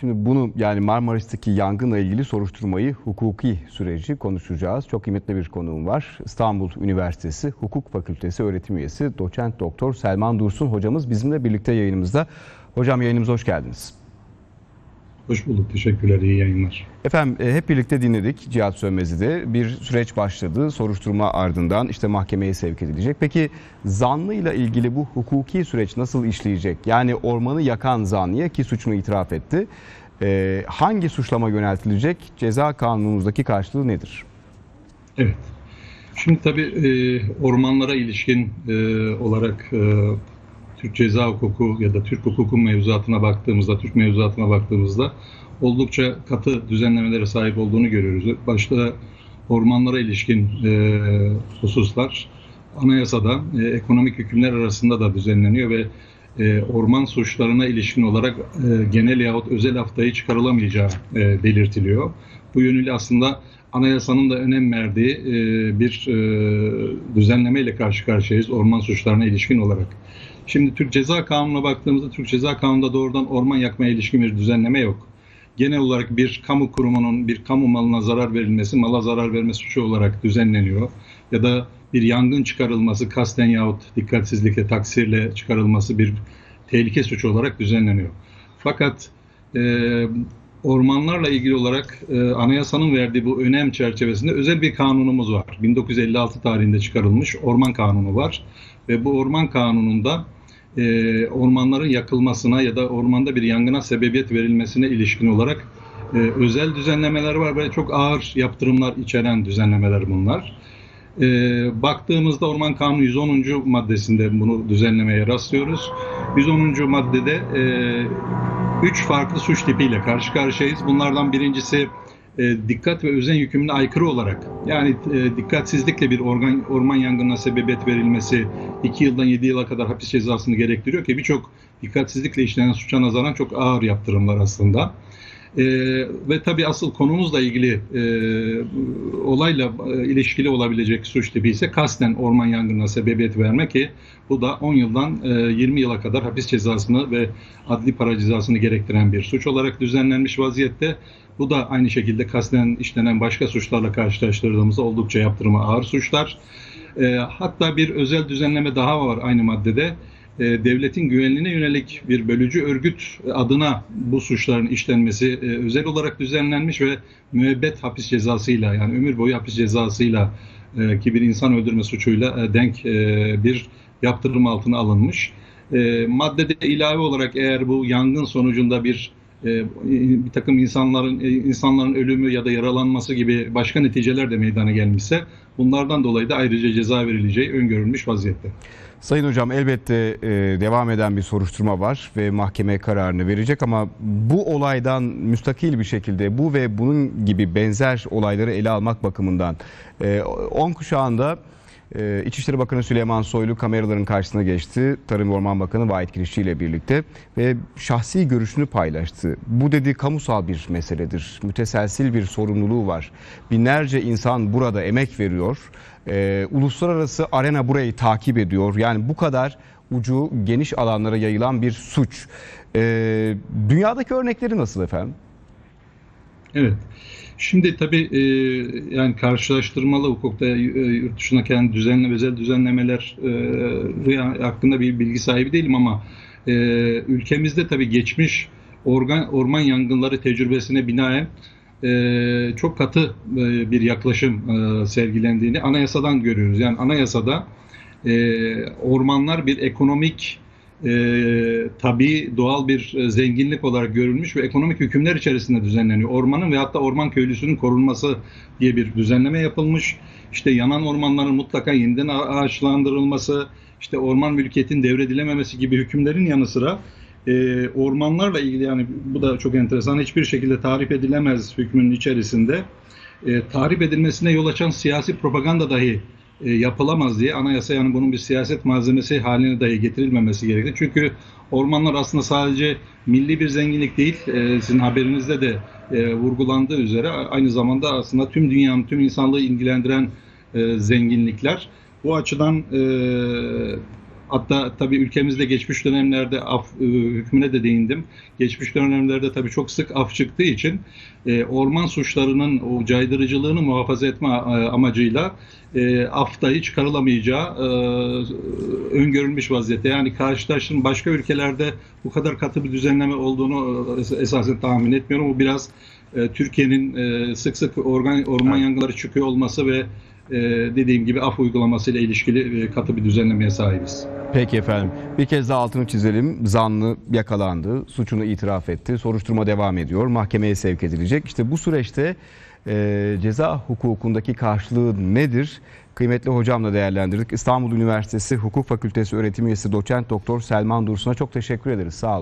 Şimdi bunu yani Marmaris'teki yangınla ilgili soruşturmayı, hukuki süreci konuşacağız. Çok kıymetli bir konuğum var. İstanbul Üniversitesi Hukuk Fakültesi öğretim üyesi doçent doktor Selman Dursun hocamız bizimle birlikte yayınımızda. Hocam yayınımıza hoş geldiniz. Hoş bulduk. Teşekkürler. İyi yayınlar. Efendim e, hep birlikte dinledik Cihat Sönmez'i Bir süreç başladı. Soruşturma ardından işte mahkemeye sevk edilecek. Peki zanlıyla ilgili bu hukuki süreç nasıl işleyecek? Yani ormanı yakan zanlıya ki suçunu itiraf etti. E, hangi suçlama yöneltilecek? Ceza kanunumuzdaki karşılığı nedir? Evet. Şimdi tabii e, ormanlara ilişkin e, olarak e, Türk ceza hukuku ya da Türk hukuku mevzuatına baktığımızda, Türk mevzuatına baktığımızda oldukça katı düzenlemelere sahip olduğunu görüyoruz. Başta ormanlara ilişkin e, hususlar anayasada e, ekonomik hükümler arasında da düzenleniyor ve e, orman suçlarına ilişkin olarak e, genel yahut özel haftayı çıkarılamayacağı e, belirtiliyor. Bu yönüyle aslında anayasanın da önem verdiği e, bir e, düzenleme ile karşı karşıyayız orman suçlarına ilişkin olarak. Şimdi Türk Ceza Kanunu'na baktığımızda Türk Ceza Kanunu'nda doğrudan orman yakmaya ilişkin bir düzenleme yok. Genel olarak bir kamu kurumunun bir kamu malına zarar verilmesi, mala zarar verme suçu olarak düzenleniyor. Ya da bir yangın çıkarılması kasten yahut dikkatsizlikle, taksirle çıkarılması bir tehlike suçu olarak düzenleniyor. Fakat e, ormanlarla ilgili olarak e, anayasanın verdiği bu önem çerçevesinde özel bir kanunumuz var. 1956 tarihinde çıkarılmış Orman Kanunu var. Ve bu Orman Kanunu'nda e, ormanların yakılmasına ya da ormanda bir yangına sebebiyet verilmesine ilişkin olarak e, özel düzenlemeler var ve çok ağır yaptırımlar içeren düzenlemeler bunlar. E, baktığımızda Orman Kanunu 110. maddesinde bunu düzenlemeye rastlıyoruz. 110. maddede e, farklı suç tipiyle karşı karşıyayız. Bunlardan birincisi e, dikkat ve özen yükümlüne aykırı olarak yani e, dikkatsizlikle bir organ, orman yangınına sebebiyet verilmesi 2 yıldan 7 yıla kadar hapis cezasını gerektiriyor ki birçok dikkatsizlikle işlenen suça nazaran çok ağır yaptırımlar aslında. E, ve tabii asıl konumuzla ilgili e, olayla e, ilişkili olabilecek suç tipi ise kasten orman yangınına sebebiyet verme ki bu da 10 yıldan e, 20 yıla kadar hapis cezasını ve adli para cezasını gerektiren bir suç olarak düzenlenmiş vaziyette. Bu da aynı şekilde kasten işlenen başka suçlarla karşılaştırdığımızda oldukça yaptırıma ağır suçlar. E, hatta bir özel düzenleme daha var aynı maddede. E, devletin güvenliğine yönelik bir bölücü örgüt adına bu suçların işlenmesi e, özel olarak düzenlenmiş ve müebbet hapis cezasıyla yani ömür boyu hapis cezasıyla e, ki bir insan öldürme suçuyla e, denk e, bir yaptırım altına alınmış. E, maddede ilave olarak eğer bu yangın sonucunda bir e, bir takım insanların e, insanların ölümü ya da yaralanması gibi başka neticeler de meydana gelmişse bunlardan dolayı da ayrıca ceza verileceği öngörülmüş vaziyette. Sayın Hocam elbette e, devam eden bir soruşturma var ve mahkeme kararını verecek ama bu olaydan müstakil bir şekilde bu ve bunun gibi benzer olayları ele almak bakımından 10 kuşağında ee, İçişleri Bakanı Süleyman Soylu kameraların karşısına geçti. Tarım ve Orman Bakanı Vahit Kirişçi ile birlikte ve şahsi görüşünü paylaştı. Bu dedi kamusal bir meseledir. Müteselsil bir sorumluluğu var. Binlerce insan burada emek veriyor. Ee, uluslararası arena burayı takip ediyor. Yani bu kadar ucu geniş alanlara yayılan bir suç. Ee, dünyadaki örnekleri nasıl efendim? Evet. Şimdi tabii e, yani karşılaştırmalı hukukta e, yurt dışına kendi düzenle özel düzenlemeler e, hakkında bir bilgi sahibi değilim ama e, ülkemizde tabii geçmiş organ, orman yangınları tecrübesine binaen e, çok katı e, bir yaklaşım e, sergilendiğini anayasadan görüyoruz. Yani anayasada e, ormanlar bir ekonomik e, tabii doğal bir e, zenginlik olarak görülmüş ve ekonomik hükümler içerisinde düzenleniyor. Ormanın ve hatta orman köylüsünün korunması diye bir düzenleme yapılmış. İşte yanan ormanların mutlaka yeniden ağaçlandırılması, işte orman mülkiyetin devredilememesi gibi hükümlerin yanı sıra e, ormanlarla ilgili yani bu da çok enteresan hiçbir şekilde tarif edilemez hükmünün içerisinde e, tarif edilmesine yol açan siyasi propaganda dahi e, yapılamaz diye anayasa yani bunun bir siyaset malzemesi haline dahi getirilmemesi gerekir. Çünkü ormanlar aslında sadece milli bir zenginlik değil, e, sizin haberinizde de e, vurgulandığı üzere aynı zamanda aslında tüm dünyanın, tüm insanlığı ilgilendiren zenginlikler. Bu açıdan Hatta tabii ülkemizde geçmiş dönemlerde af e, hükmüne de değindim. Geçmiş dönemlerde tabii çok sık af çıktığı için e, orman suçlarının o caydırıcılığını muhafaza etme e, amacıyla e, af dahi çıkarılamayacağı e, öngörülmüş vaziyette. Yani karşılaştığım başka ülkelerde bu kadar katı bir düzenleme olduğunu e, es- esasen tahmin etmiyorum. Bu biraz e, Türkiye'nin e, sık sık organ, orman yangınları çıkıyor olması ve e, dediğim gibi af uygulamasıyla ilişkili e, katı bir düzenlemeye sahibiz. Peki efendim. Bir kez daha altını çizelim. Zanlı yakalandı, suçunu itiraf etti. Soruşturma devam ediyor. Mahkemeye sevk edilecek. İşte bu süreçte e, ceza hukukundaki karşılığı nedir? Kıymetli hocamla değerlendirdik. İstanbul Üniversitesi Hukuk Fakültesi öğretim üyesi doçent doktor Selman Dursun'a çok teşekkür ederiz. Sağ olun.